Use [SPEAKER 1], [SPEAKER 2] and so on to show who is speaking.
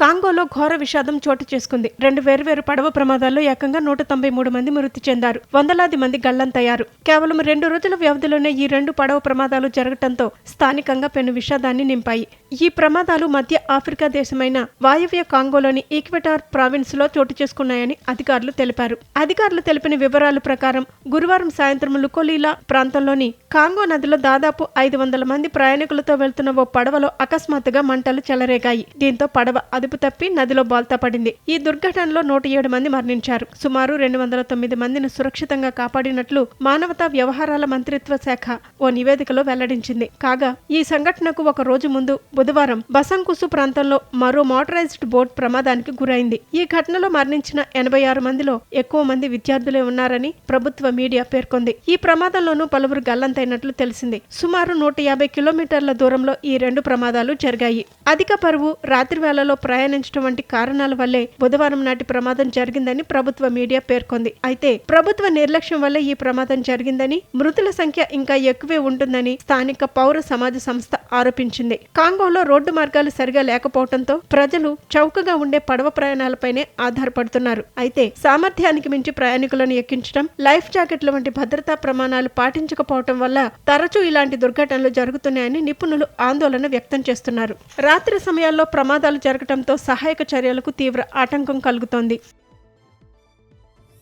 [SPEAKER 1] కాంగోలో ఘోర విషాదం చోటు చేసుకుంది. రెండు వేర్వేరు పడవ ప్రమాదాల్లో ఏకంగా నూట తొంభై మూడు మంది మృతి చెందారు. వందలాది మంది గల్లంతయ్యారు కేవలం రెండు రోజుల వ్యవధిలోనే ఈ రెండు పడవ ప్రమాదాలు జరగటంతో స్థానికంగా పెను విషాదాన్ని నింపాయి. ఈ ప్రమాదాలు మధ్య ఆఫ్రికా దేశమైన వాయవ్య కాంగోలోని ఈక్వెటార్ ప్రావిన్స్లో చోటు చేసుకున్నాయని అధికారులు తెలిపారు. అధికారులు తెలిపిన వివరాల ప్రకారం గురువారం సాయంత్రం లుకోలీలా ప్రాంతంలోని కాంగో నదిలో దాదాపు ఐదు వందల మంది ప్రయాణికులతో వెళ్తున్న ఓ పడవలో అకస్మాత్తుగా మంటలు చెలరేగాయి. దీంతో పడవ అదుపు తప్పి నదిలో బాల్తా పడింది. ఈ దుర్ఘటనలో నూట ఏడు మంది మరణించారు. సుమారు రెండు వందల తొమ్మిది మందిని సురక్షితంగా కాపాడినట్లు మానవతా వ్యవహారాల మంత్రిత్వ శాఖ ఓ నివేదికలో వెల్లడించింది. కాగా ఈ సంఘటనకు ఒక రోజు ముందు బుధవారం బసంకుసు ప్రాంతంలో మరో మోటరైజ్డ్ బోట్ ప్రమాదానికి గురైంది. ఈ ఘటనలో మరణించిన ఎనభై ఆరు మందిలో ఎక్కువ మంది విద్యార్థులే ఉన్నారని ప్రభుత్వ మీడియా పేర్కొంది. ఈ ప్రమాదంలోనూ పలువురు గల్లంతైనట్లు తెలిసింది. సుమారు నూట యాభై కిలోమీటర్ల దూరంలో ఈ రెండు ప్రమాదాలు జరిగాయి. అధిక పరువు రాత్రి వేళలో ప్రయాణ వంటి కారణాల వల్లే బుధవారం నాటి ప్రమాదం జరిగిందని ప్రభుత్వ మీడియా పేర్కొంది. అయితే ప్రభుత్వ నిర్లక్ష్యం వల్ల ఈ ప్రమాదం జరిగిందని మృతుల సంఖ్య ఇంకా ఎక్కువే ఉంటుందని స్థానిక పౌర సమాజ సంస్థ ఆరోపించింది. కాంగోలో రోడ్డు మార్గాలు సరిగా లేకపోవడంతో ప్రజలు చౌకగా ఉండే పడవ ప్రయాణాలపైనే ఆధారపడుతున్నారు. అయితే సామర్థ్యానికి మించి ప్రయాణికులను ఎక్కించడం లైఫ్ జాకెట్ల వంటి భద్రతా ప్రమాణాలు పాటించకపోవడం వల్ల తరచూ ఇలాంటి దుర్ఘటనలు జరుగుతున్నాయని నిపుణులు ఆందోళన వ్యక్తం చేస్తున్నారు. రాత్రి సమయాల్లో ప్రమాదాలు జరగడంతో సహాయక చర్యలకు తీవ్ర ఆటంకం కలుగుతోంది.